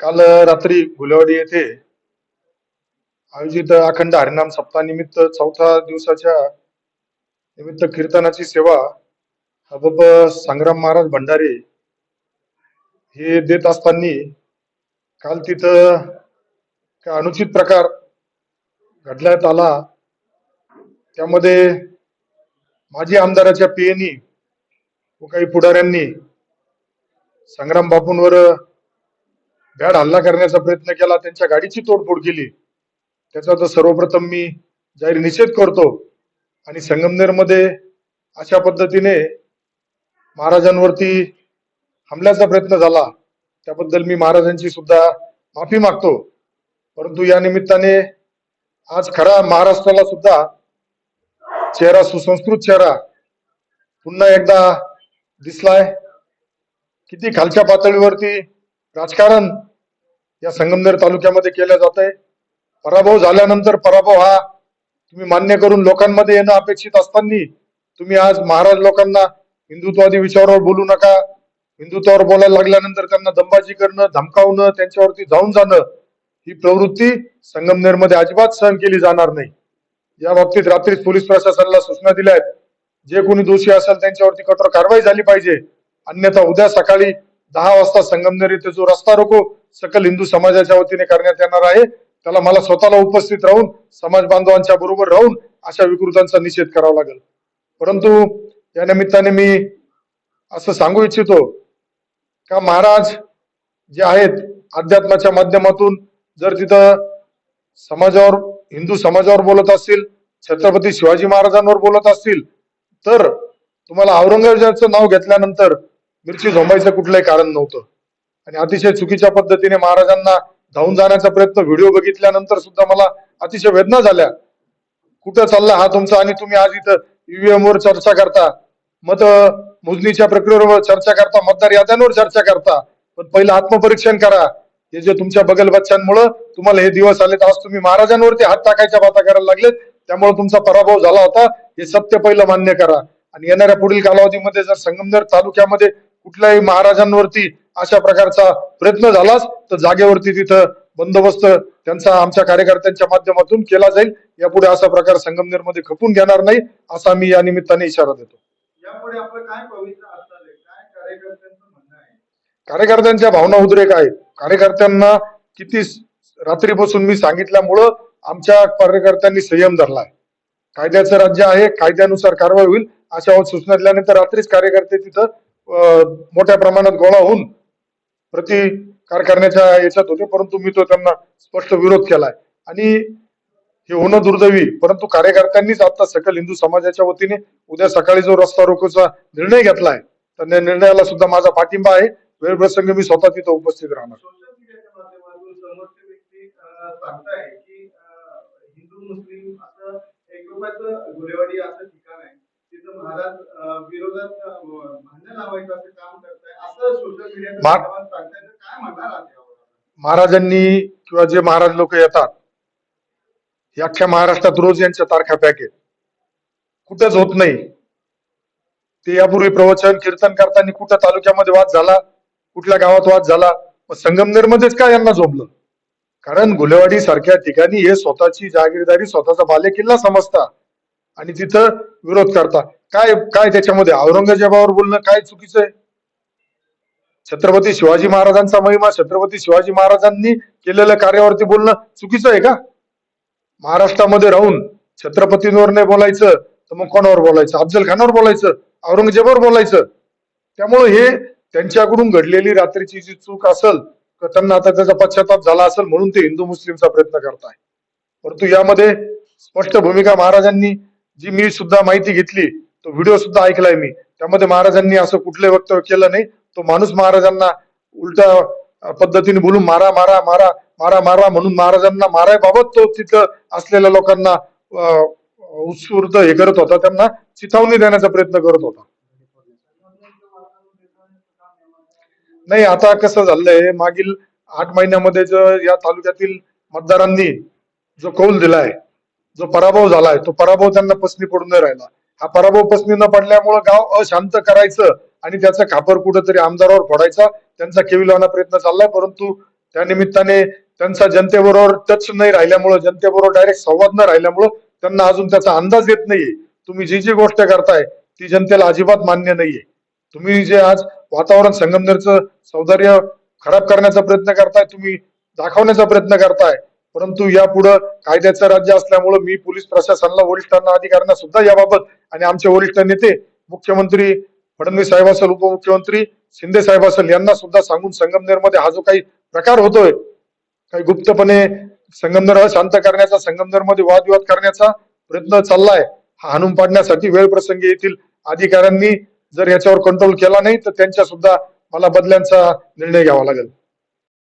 काल रात्री गुलेवाडी येथे आयोजित अखंड हरिनाम सप्ताहानिमित्त चौथ्या दिवसाच्या निमित्त कीर्तनाची सेवा हबब संग्राम महाराज भंडारे हे देत असताना काल तिथं काय अनुचित प्रकार घडण्यात आला. त्यामध्ये माजी आमदाराच्या पीएनी व काही पुढाऱ्यांनी संग्राम बापूंवर भ्याड हल्ला करण्याचा प्रयत्न केला त्यांच्या गाडीची तोडफोड केली. त्याचा तर सर्वप्रथम मी जाहीर निषेध करतो आणि संगमनेरमध्ये अशा पद्धतीने महाराजांवरती हमल्याचा प्रयत्न झाला. त्याबद्दल मी महाराजांची सुद्धा माफी मागतो. परंतु या निमित्ताने आज खरा महाराष्ट्राला सुद्धा चेहरा सुसंस्कृत चेहरा पुन्हा एकदा दिसलाय. किती खालच्या पातळीवरती राजकारण या संगमनेर तालुक्यामध्ये केलं जात आहे. पराभव झाल्यानंतर पराभव हा तुम्ही मान्य करून लोकांमध्ये येणं अपेक्षित असताना तुम्ही आज महाराज लोकांना हिंदुत्वादी विषयावर बोलू नका. हिंदुत्वावर बोलायला लागल्यानंतर त्यांना दंबाजी करणं धमकावणं त्यांच्यावरती जाऊन जाणं ही प्रवृत्ती संगमनेरमध्ये अजिबात सहन केली जाणार नाही. या बाबतीत रात्रीच पोलीस प्रशासनाला सूचना दिल्या आहेत. जे कोणी दोषी असेल त्यांच्यावरती कठोर कारवाई झाली पाहिजे. अन्यथा उद्या सकाळी दहा वाजता संगमनेर येथे जो रस्ता रोको सकल हिंदू समाजाच्या वतीने करण्यात येणार आहे. त्याला मला स्वतःला उपस्थित राहून समाज बांधवांच्या बरोबर राहून अशा विकृतांचा निषेध करावा लागेल. परंतु या निमित्ताने मी असं सांगू इच्छितो का महाराज जे आहेत अध्यात्माच्या माध्यमातून जर तिथं समाजावर हिंदू समाजावर बोलत असतील छत्रपती शिवाजी महाराजांवर बोलत असतील तर तुम्हाला औरंगजेबाचं नाव घेतल्यानंतर मिरची झोंबायचं कुठलंही कारण नव्हतं. आणि अतिशय चुकीच्या पद्धतीने महाराजांना धावून जाण्याचा प्रयत्न व्हिडिओ बघितल्यानंतर सुद्धा मला अतिशय वेदना झाल्या. कुठं चालला हा तुमचा आणि तुम्ही आज इथं ईव्हीएम वर चर्चा करता? मत मोजणीच्या प्रक्रियेवर चर्चा करता मतदार याद्यांवर चर्चा करता? पण पहिलं आत्मपरीक्षण करा. हे जे तुमच्या बगल बच्चांमुळं तुम्हाला हे दिवस आलेत आज तुम्ही महाराजांवरती हात टाकायच्या बाता करायला लागलेत. त्यामुळे तुमचा पराभव झाला होता. हे सत्य पहिलं मान्य करा. आणि येणाऱ्या पुढील कालावधीमध्ये जर संगमनेर तालुक्यामध्ये कुठल्याही महाराजांवरती अशा प्रकारचा प्रयत्न झालाच तर जागेवरती तिथं बंदोबस्त त्यांचा आमच्या कार्यकर्त्यांच्या माध्यमातून केला जाईल. यापुढे असा प्रकार संगमनेरमध्ये खपून घेणार नाही असा मी या निमित्ताने इशारा देतो. यापुढे आपलं काय भविष्य आहे? आहे? कार्यकर्त्यांच्या भावना उद्रेक आहेत. कार्यकर्त्यांना किती रात्रीपासून मी सांगितल्यामुळं आमच्या कार्यकर्त्यांनी संयम धरलाय. कायद्याचं राज्य आहे कायद्यानुसार कारवाई होईल अशा सूचना दिल्यानंतर रात्रीच कार्यकर्ते तिथं मोठ्या प्रमाणात गोळा होऊन प्रतिकार करण्याच्या याच्यात होते परंतु मी तो त्यांना स्पष्ट विरोध केलाय. आणि हे होणं दुर्दैवी परंतु कार्यकर्त्यांनीच आता सकल हिंदू समाजाच्या वतीने उद्या सकाळी जो रस्ता रोकोचा निर्णय घेतलाय तर या निर्णयाला सुद्धा माझा पाठिंबा आहे. वेळप्रसंग मी स्वतः तिथं उपस्थित राहणार. हिंदू मुस्लिम असं एकमेकाचं गुरेवाडी असं ठिकाण आहे तिथं महाराज अं, विरोधात अं, भांडण लावायचं असं काम करताय असं सोशल मीडियाच्या मा- माध्यमात सांगताय तर काय म्हणणार आहात यावर? महाराजांनी किंवा जे महाराज लोक येतात अख्ख्या महाराष्ट्रात रोज यांच्या तारखा पॅक आहेत. कुठंच होत नाही. ते यापूर्वी प्रवचन कीर्तन करताना कुठं तालुक्यामध्ये वाद झाला कुठल्या गावात वाद झाला संगमनेरमध्येच का यांना झोपलं कारण गुलेवाडी सारख्या ठिकाणी हे स्वतःची जहागीरदारी स्वतःचा बालेकिल्ला समजता आणि तिथं विरोध करता. काय काय त्याच्यामध्ये? औरंगजेबावर बोलणं काय चुकीचं आहे? छत्रपती शिवाजी महाराजांचा महिमा छत्रपती शिवाजी महाराजांनी केलेल्या कार्यावरती बोलणं चुकीचं आहे का? महाराष्ट्रामध्ये राहून छत्रपतींवर नाही बोलायचं तर मग कोणावर बोलायचं? अफजल खानावर बोलायचं औरंगजेबावर बोलायचं? त्यामुळे हे त्यांच्याकडून घडलेली रात्रीची जी चूक असेल तर त्यांना आता त्याचा पश्चाताप झाला असेल म्हणून ते हिंदू मुस्लिमचा प्रयत्न करताय. परंतु यामध्ये स्पष्ट भूमिका महाराजांनी जी मी सुद्धा माहिती घेतली तो व्हिडिओ सुद्धा ऐकलाय मी. त्यामध्ये महाराजांनी असं कुठलंही वक्तव्य केलं नाही. तो माणूस महाराजांना उलट्या पद्धतीने बोलून मारा मारा मारा मारा मारा म्हणून महाराजांना मारायबाबत तो तिथं असलेल्या लोकांना उत्स्फूर्त हे करत होता. त्यांना चिथावणी देण्याचा प्रयत्न करत होता. नाही आता कसं झालंय मागील आठ महिन्यामध्ये या तालुक्यातील मतदारांनी जो कौल दिलाय जो पराभव झालाय तो पराभव त्यांना पसनी पडून नाही राहिला. हा पराभव पसनी न पडल्यामुळं गाव अशांत करायचं आणि त्याचं खापर कुठंतरी आमदारावर फोडायचा. त्यांचा केवी लावण्याचा प्रयत्न चाललाय परंतु त्या निमित्ताने त्यांचा जनतेबरोबर टच नाही राहिल्यामुळं जनतेबरोबर डायरेक्ट संवाद न राहिल्यामुळं त्यांना अजून त्याचा अंदाज येत नाहीये. तुम्ही जी जी गोष्ट करताय ती जनतेला अजिबात मान्य नाहीये. तुम्ही जे आज वातावरण संगमनेरचं सौंदर्य खराब करण्याचा प्रयत्न करताय तुम्ही दाखवण्याचा प्रयत्न करताय परंतु यापुढे कायद्याचं राज्य असल्यामुळे मी पोलीस प्रशासनाला वरिष्ठांना अधिकाऱ्यांना सुद्धा याबाबत आणि आमचे वरिष्ठ नेते मुख्यमंत्री फडणवीस साहेब असेल उपमुख्यमंत्री शिंदे साहेब असेल यांना सुद्धा सांगून संगमनेरमध्ये हा जो काही प्रकार होतोय काही गुप्तपणे संगमनेर शांत करण्याचा संगमनेरमध्ये वादविवाद करण्याचा प्रयत्न चाललाय हा हाणून पाडण्यासाठी वेळ प्रसंगी येथील अधिकाऱ्यांनी जर याच्यावर कंट्रोल केला नाही तर त्यांच्या सुद्धा मला बदल्यांचा निर्णय घ्यावा लागेल.